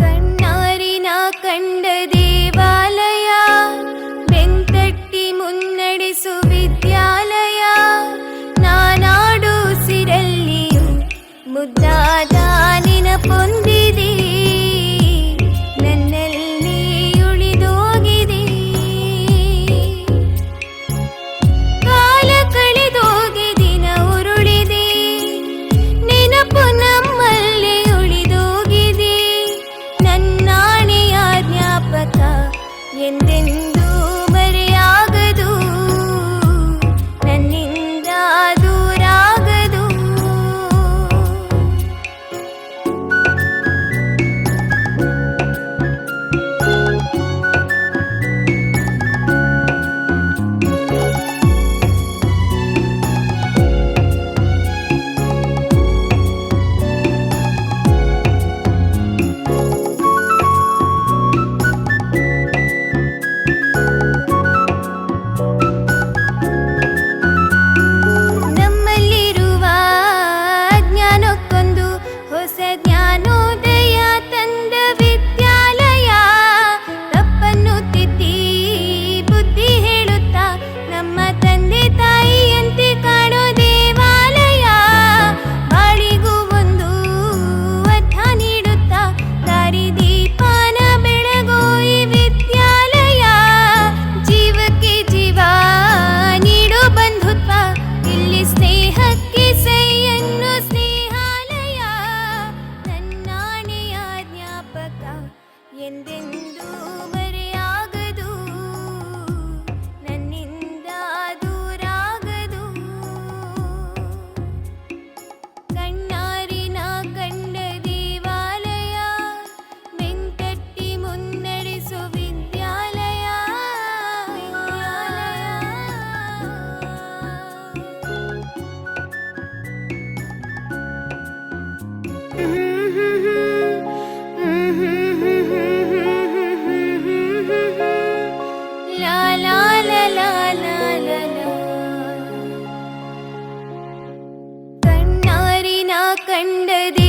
கண்ணாரினா கண்ட தேவாலயா வெங்கட்டி முன்னடிசு ವಿದ್ಯಾಲಯ ನಾನಾಡು ಸಿರಲ್ಲಿಯು ಮುದ್ದಾದ ನೆನಪೊಂದಿ എന്തെങ്കിലും கண்டதே